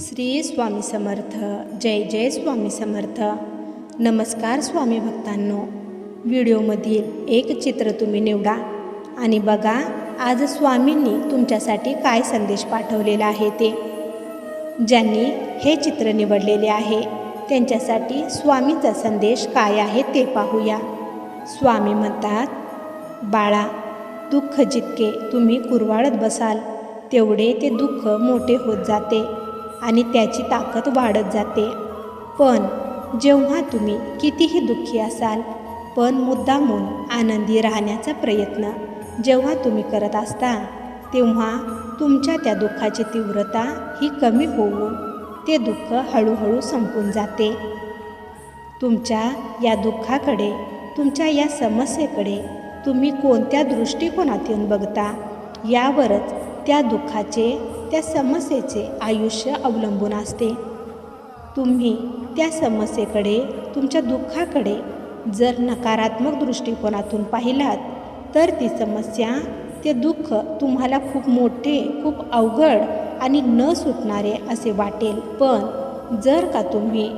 श्री स्वामी समर्थ. जय जय स्वामी समर्थ. नमस्कार स्वामी भक्तांनो. व्हिडिओमधील एक चित्र तुम्ही निवडा आणि बघा आज स्वामींनी तुमच्यासाठी काय संदेश पाठवलेला आहे ते. ज्यांनी हे चित्र निवडलेले आहे त्यांच्यासाठी स्वामीचा संदेश काय आहे ते पाहूया. स्वामी म्हणतात बाळा दुःख जितके तुम्ही कुरवाळत बसाल तेवढे ते दुःख मोठे होत जाते. आणि त्याची ताकद वाढत जाते. पण जेव्हा तुम्ही कितीही दुःखी असाल पण मुद्दामून आनंदी राहण्याचा प्रयत्न जेव्हा तुम्ही करत असता तेव्हा तुमच्या त्या दुःखाची तीव्रता ही कमी होऊन ते दुःख हळूहळू संपून जाते. तुमच्या या दुःखाकडे तुमच्या या समस्येकडे तुम्ही कोणत्या दृष्टिकोनातून बघता यावरच त्या दुःखाचे त्या समस्येचे आयुष्य अवलंबून असते. तुम्ही त्या समस्येकडे तुमच्या दुःखाकडे जर नकारात्मक दृष्टिकोनातून पाहिलात तर ती समस्या ते दुःख तुम्हाला खूप मोठे खूप अवघड आणि न सुटणारे असे वाटेल. पण जर का तुम्ही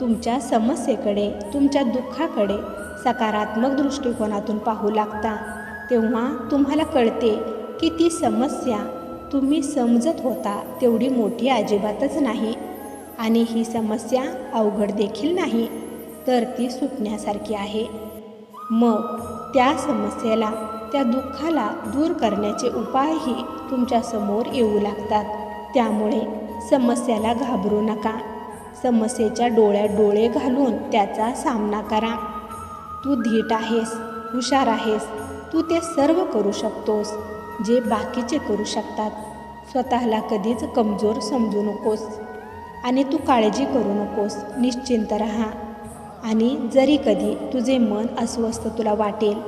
तुमच्या समस्येकडे तुमच्या दुःखाकडे सकारात्मक दृष्टिकोनातून पाहू लागता तेव्हा तुम्हाला कळते की ती समस्या तुम्ही समजत होता तेवढी मोठी अजिबातच नाही. आणि ही समस्या अवघड देखील नाही तर ती सुटण्यासारखी आहे. मग त्या समस्येला त्या दुःखाला दूर करण्याचे उपायही तुमच्यासमोर येऊ लागतात. त्यामुळे समस्याला घाबरू नका. समस्येच्या डोळ्यात डोळे घालून त्याचा सामना करा. तू धीट आहेस हुशार आहेस तू ते सर्व करू शकतोस. जे बाकीचे करू शकतात. स्वतःला कधीच कमजोर समजू नकोस. आणि तू काळजी करू नकोस. निश्चिंत राहा. आणि जरी कधी तुझे मन अस्वस्थ तुला वाटेल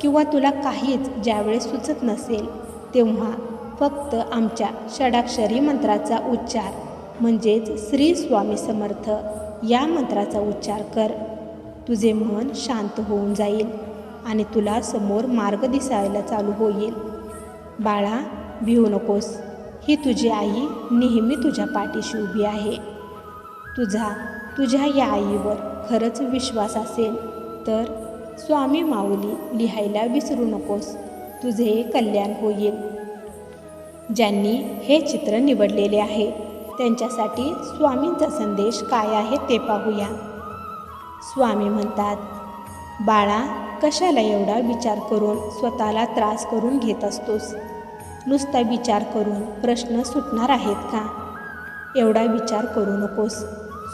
किंवा तुला काहीच ज्यावेळेस सुचत नसेल तेव्हा फक्त आमच्या षडाक्षरी मंत्राचा उच्चार म्हणजेच श्री स्वामी समर्थ या मंत्राचा उच्चार कर. तुझे मन शांत होऊन जाईल आणि तुला समोर मार्ग दिसायला चालू होईल. बाळा भिवू नकोस. ही तुझी आई नेहमी तुझ्या पाठीशी उभी आहे. तुझा तुझ्या या आईवर खरंच विश्वास असेल तर स्वामी माऊली लिहायला विसरू नकोस. तुझे कल्याण होईल. ज्यांनी हे चित्र निवडलेले आहे त्यांच्यासाठी स्वामींचा संदेश काय आहे ते पाहूया. स्वामी म्हणतात बाळा कशाला एवढा विचार करून स्वतःला त्रास करून घेत असतोस? नुसता विचार करून प्रश्न सुटणार आहेत का? एवढा विचार करू नकोस.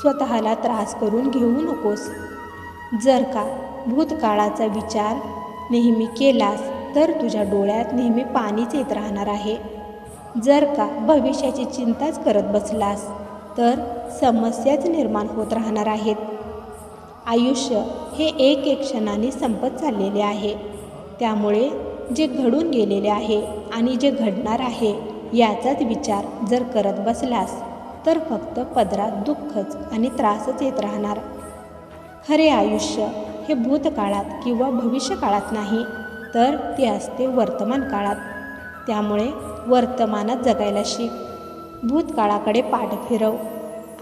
स्वतःला त्रास करून घेऊ नकोस. जर का भूतकाळाचा विचार नेहमी केलास तर तुझ्या डोळ्यात नेहमी पाणीच येत राहणार आहे. जर का भविष्याची चिंताच करत बसलास तर समस्याच निर्माण होत राहणार आहेत. आयुष्य हे एक एक क्षणाने संपत चाललेले आहे. त्यामुळे जे घडून गेलेले आहे आणि जे घडणार आहे याचाच विचार जर करत बसलास तर फक्त पदरात दुःखच आणि त्रासच येत राहणार. खरे आयुष्य हे भूतकाळात किंवा भविष्यकाळात नाही तर ते असते वर्तमान काळात. त्यामुळे वर्तमानात जगायला शिक. भूतकाळाकडे पाठ फिरव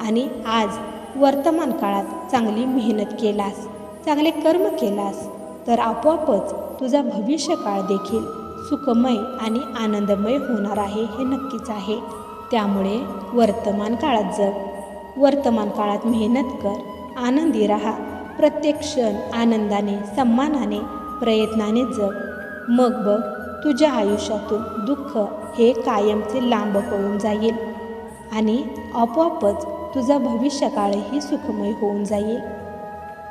आणि आज वर्तमान काळात चांगली मेहनत केलास. चांगले कर्म केलास तर आपोआपच तुझा भविष्यकाळ देखील सुखमय आणि आनंदमय होणार आहे हे नक्कीच आहे. त्यामुळे वर्तमान काळात जग वर्तमान काळात मेहनत कर आनंदी राहा. प्रत्येक क्षण आनंदाने सन्मानाने प्रयत्नाने जग. मग बघ तुझ्या आयुष्यातून दुःख हे कायमचे लांब पळून जाईल आणि आपोआपच तुझा भविष्यकाळही सुखमय होऊन जाईल.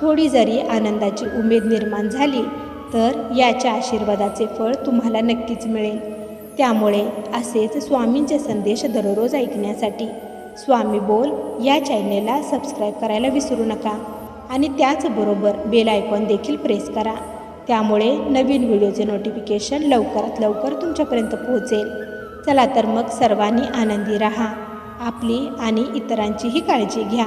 थोडी जरी आनंदाची उमेद निर्माण झाली तर याच्या आशीर्वादाचे फळ तुम्हाला नक्कीच मिळेल. त्यामुळे असेच स्वामींचे संदेश दररोज ऐकण्यासाठी स्वामी बोल या चॅनेलला सबस्क्राईब करायला विसरू नका आणि त्याचबरोबर बेल आयकॉन देखील प्रेस करा. त्यामुळे नवीन व्हिडिओचे नोटिफिकेशन लवकरात लवकर तुमच्यापर्यंत पोहोचेल. चला तर मग सर्वांनी आनंदी राहा. आपली आणि इतरांचीही काळजी घ्या.